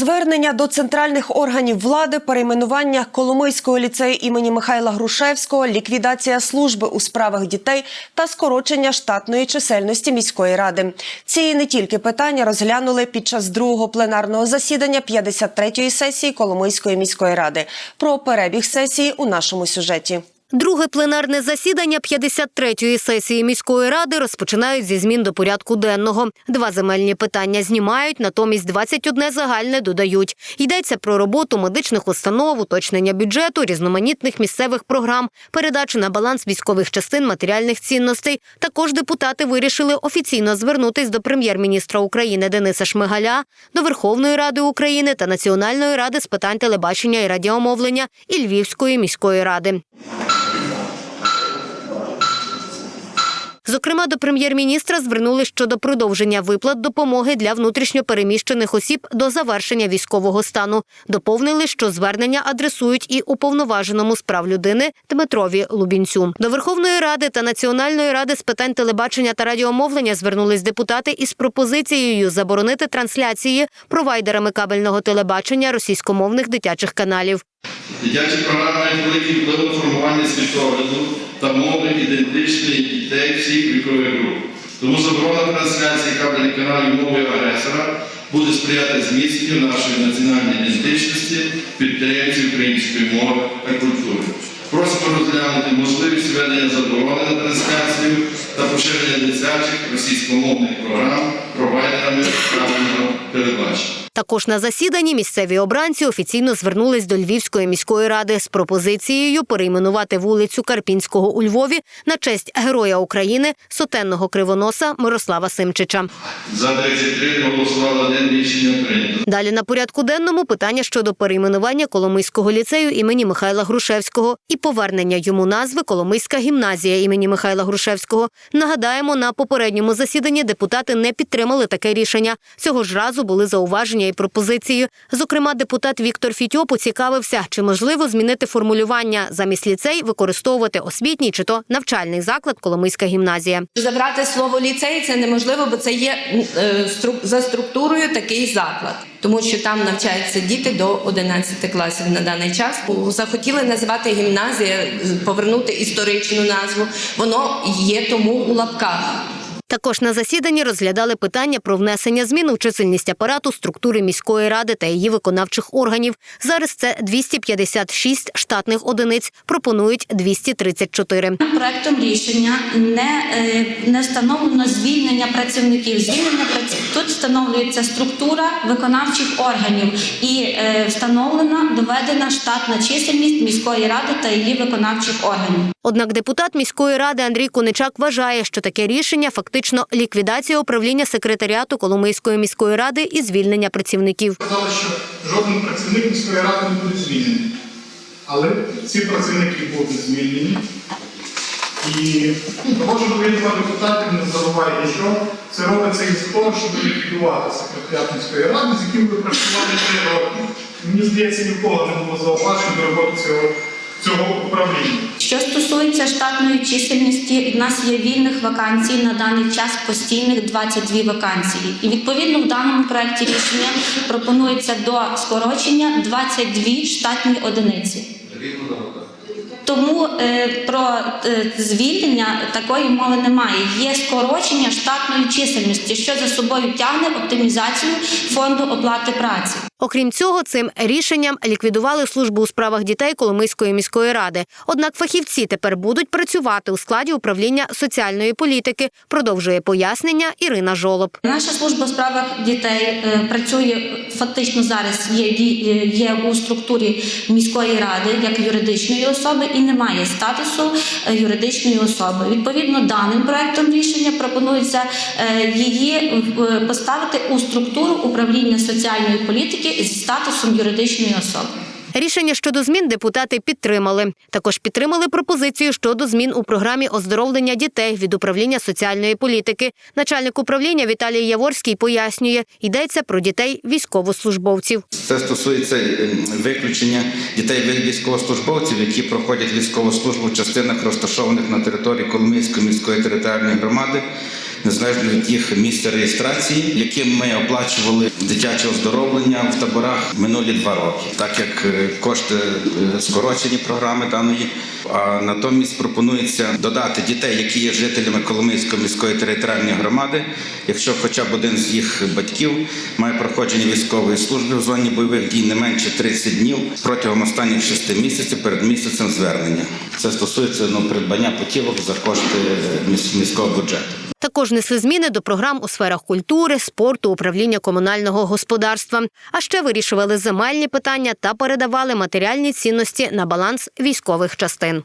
Звернення до центральних органів влади, перейменування Коломийського ліцею імені Михайла Грушевського, ліквідація служби у справах дітей та скорочення штатної чисельності міської ради. Ці і не тільки питання розглянули під час другого пленарного засідання 53-ї сесії Коломийської міської ради. Про перебіг сесії у нашому сюжеті. Друге пленарне засідання 53-ї сесії міської ради розпочинають зі змін до порядку денного. Два земельні питання знімають, натомість 21 загальне додають. Йдеться про роботу медичних установ, уточнення бюджету, різноманітних місцевих програм, передачу на баланс військових частин матеріальних цінностей. Також депутати вирішили офіційно звернутись до прем'єр-міністра України Дениса Шмигаля, до Верховної Ради України та Національної ради з питань телебачення і радіомовлення і Львівської міської ради. Зокрема, до прем'єр-міністра звернули щодо продовження виплат допомоги для внутрішньопереміщених осіб до завершення військового стану. Доповнили, що звернення адресують і уповноваженому з прав людини Дмитрові Лубінцю. До Верховної Ради та Національної ради з питань телебачення та радіомовлення звернулись депутати із пропозицією заборонити трансляції провайдерами кабельного телебачення російськомовних дитячих каналів. Дитячі програми мають великий вплив на формування світогляду та мови ідентичної дітей всіх вікових груп. Тому заборона трансляції кабельних каналів мови агресора буде сприяти зміцненню нашої національної ідентичності, підтримці української мови та культури. Просимо розглянути можливість введення заборони на трансляцію та поширення дитячих російськомовних програм провайдерами кабельного телебачення. Також на засіданні місцеві обранці офіційно звернулись до Львівської міської ради з пропозицією перейменувати вулицю Карпінського у Львові на честь Героя України сотенного кривоноса Мирослава Симчича. За 33 голосувало один рішення прийнято. Далі на порядку денному питання щодо перейменування Коломийського ліцею імені Михайла Грушевського і повернення йому назви Коломийська гімназія імені Михайла Грушевського. Нагадаємо, на попередньому засіданні депутати не підтримали таке рішення. Цього ж разу були зауваження і пропозиції. Зокрема, депутат Віктор Фітьо поцікавився, чи можливо змінити формулювання замість ліцей використовувати освітній чи то навчальний заклад Коломийська гімназія. Забрати слово ліцей це неможливо, бо це є е, за структурою такий заклад, тому що там навчаються діти до 11 класів на даний час. Захотіли називати гімназія, повернути історичну назву. Воно є тому у лапках. Також на засіданні розглядали питання про внесення змін у чисельність апарату структури міської ради та її виконавчих органів. Зараз це 256 штатних одиниць, пропонують 234. Проектом рішення не, е, не встановлено звільнення працівників. Звільнення праці- тут встановлюється структура виконавчих органів і е, встановлена доведена штатна чисельність міської ради та її виконавчих органів. Однак депутат міської ради Андрій Куничак вважає, що таке рішення фактично ліквідація управління секретаріату Коломийської міської ради і звільнення працівників. Сказали, що жоден працівник міської ради не буде звільнений. Але ці працівники будуть звільнені. І кожен відомо депутатів не забуває, що це робиться із того, щоб ліквідувати секретаріат ради, з яким ви працювали три роки. Мені здається, ніколи не було зауважено до роботи цього, управління. Що стосується штатної чисельності, в нас є вільних вакансій на даний час постійних 22 вакансії. І відповідно в даному проекті рішення пропонується до скорочення 22 штатні одиниці. Тому е, про е, звільнення такої мови немає. Є скорочення штатної чисельності, що за собою тягне оптимізацію фонду оплати праці. Окрім цього, цим рішенням ліквідували службу у справах дітей Коломийської міської ради. Однак фахівці тепер будуть працювати у складі управління соціальної політики. Продовжує пояснення Ірина Жолоб. Наша служба у справах дітей е, працює фактично зараз є, є у структурі міської ради як юридичної особи і не має статусу е, юридичної особи. Відповідно, даним проектом рішення пропонується е, її е, поставити у структуру управління соціальної політики зі статусом юридичної особи. Рішення щодо змін депутати підтримали. Також підтримали пропозицію щодо змін у програмі оздоровлення дітей від управління соціальної політики. Начальник управління Віталій Яворський пояснює, йдеться про дітей військовослужбовців. Це стосується е, виключення дітей військовослужбовців, які проходять військову службу в частинах, розташованих на території Коломийської міської територіальної громади, незалежно від їх місця реєстрації, яким ми оплачували дитяче оздоровлення в таборах минулі два роки, так як е, кошти е, скорочені програми даної. А натомість пропонується додати дітей, які є жителями Коломийської міської територіальної громади, якщо хоча б один з їх батьків має проходження військової служби в зоні бойових дій не менше 30 днів протягом останніх 6 місяців перед місяцем звернення. Це стосується ну, придбання путівок за кошти е, міського бюджету. Також несли зміни до програм у сферах культури, спорту, управління комунального господарства. А ще вирішували земельні питання та передавали матеріальні цінності на баланс військових частин.